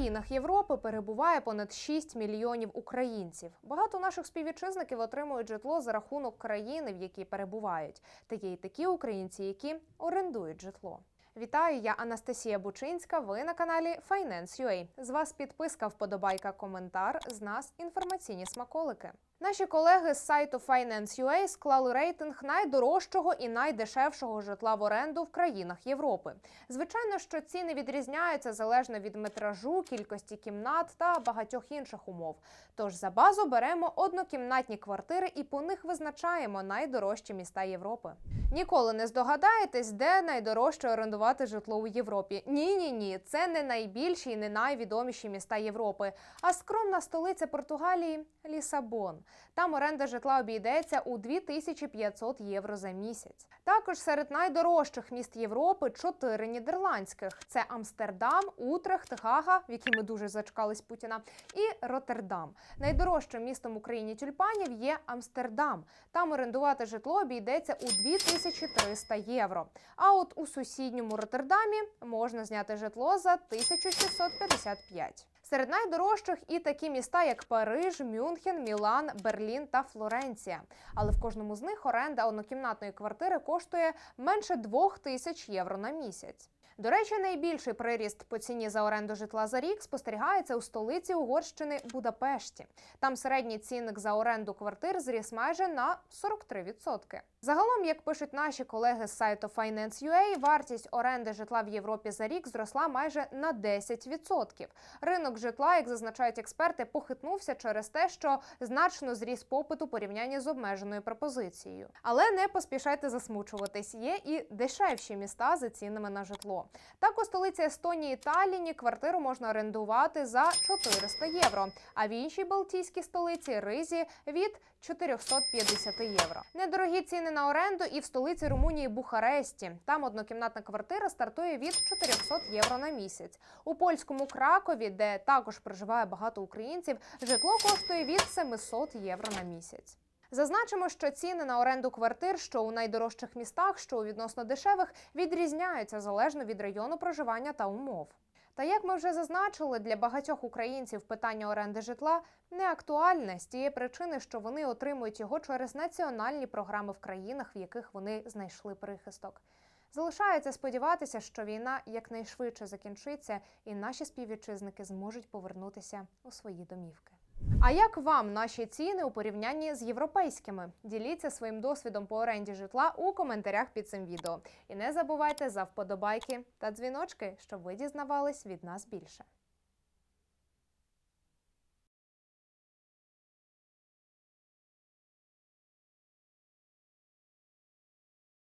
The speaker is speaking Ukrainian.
країнах Європи перебуває понад 6 мільйонів українців. Багато наших співвітчизників отримують житло за рахунок країни, в якій перебувають. Та є й такі українці, які орендують житло. Вітаю, я Анастасія Бучинська. Ви на каналі Finance.ua. З вас підписка, вподобайка, коментар. З нас інформаційні смаколики. Наші колеги з сайту Finance.ua склали рейтинг найдорожчого і найдешевшого житла в оренду в країнах Європи. Звичайно, що ціни відрізняються залежно від метражу, кількості кімнат та багатьох інших умов. Тож за базу беремо однокімнатні квартири і по них визначаємо найдорожчі міста Європи. Ніколи не здогадаєтесь, де найдорожче орендувати житло у Європі. Ні, ні, ні, це не найбільші і не найвідоміші міста Європи, а скромна столиця Португалії Лісабон. Там оренда житла обійдеться у 2500 євро за місяць. Також серед найдорожчих міст Європи чотири нідерландських: це Амстердам, Утрехт, Гага, в які ми дуже зачекались Путіна, і Роттердам. Найдорожчим містом Україні тюльпанів є Амстердам. Там орендувати житло обійдеться у 2300 євро. А от у сусідньому Роттердамі можна зняти житло за 1655. Серед найдорожчих і такі міста, як Париж, Мюнхен, Мілан, Берлін та Флоренція. Але в кожному з них оренда однокімнатної квартири коштує менше 2 тисяч євро на місяць. До речі, найбільший приріст по ціні за оренду житла за рік спостерігається у столиці Угорщини Будапешті. Там середній цінник за оренду квартир зріс майже на 43%. Загалом, як пишуть наші колеги з сайту Finance.ua, вартість оренди житла в Європі за рік зросла майже на 10%. Ринок житла, як зазначають експерти, похитнувся через те, що значно зріс попит у порівнянні з обмеженою пропозицією. Але не поспішайте засмучуватись. Є і дешевші міста за цінами на житло. Так у столиці Естонії Талліні квартиру можна орендувати за 400 євро, а в іншій Балтійській столиці Ризі від 450 євро. Недорогі ціни на оренду і в столиці Румунії Бухаресті. Там однокімнатна квартира стартує від 400 євро на місяць. У польському Кракові, де також проживає багато українців, житло коштує від 700 євро на місяць. Зазначимо, що ціни на оренду квартир, що у найдорожчих містах, що у відносно дешевих, відрізняються залежно від району проживання та умов. Та як ми вже зазначили, для багатьох українців питання оренди житла не актуальне з тієї причини, що вони отримують його через національні програми в країнах, в яких вони знайшли прихисток. Залишається сподіватися, що війна якнайшвидше закінчиться, і наші співвітчизники зможуть повернутися у свої домівки. А як вам наші ціни у порівнянні з європейськими? Діліться своїм досвідом по оренді житла у коментарях під цим відео. І не забувайте за вподобайки та дзвіночки, щоб ви дізнавались від нас більше.